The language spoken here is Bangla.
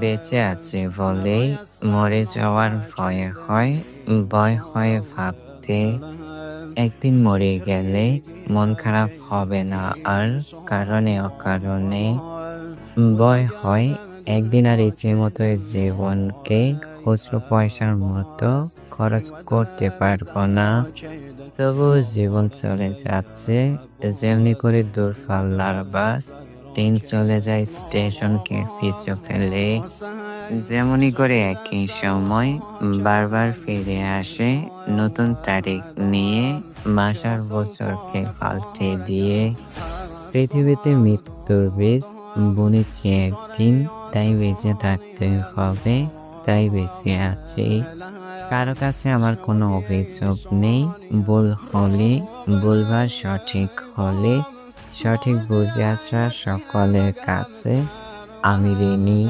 বেঁচে আছে বলেই মরে যাওয়ার ভয়ে হয়, ভয় হয় ভাবতে একদিন মরে গেলে মন খারাপ হবে না আর কারণে অকারণে ভয় হয়। একদিন আর ইচ্ছে মতো জীবনকে খুচরো পয়সার মতো খরচ করতে পারব না। তবু জীবন চলে যাচ্ছে, যেমনি করে দূরপাল্লার বাস ট্রেন চলে যায়, স্টেশনকে পিছু ফেলে। যেমনই করে একই সময় বারবার ফিরে আসে, নতুন তারিখ নিয়ে মাসার বছরকে পাল্টে দিয়ে। পৃথিবীতে মৃত্যুর বীজ বুনেছি একদিন, তাই বেঁচে থাকতে হবে, তাই বেঁচে আছি। কারও কাছে আমার কোনো অভিযোগ নেই, ভুল হলে ভুলবার সঠিক হলে সঠিক বুঝে আসা সকলের কাছে আমি ঋণী।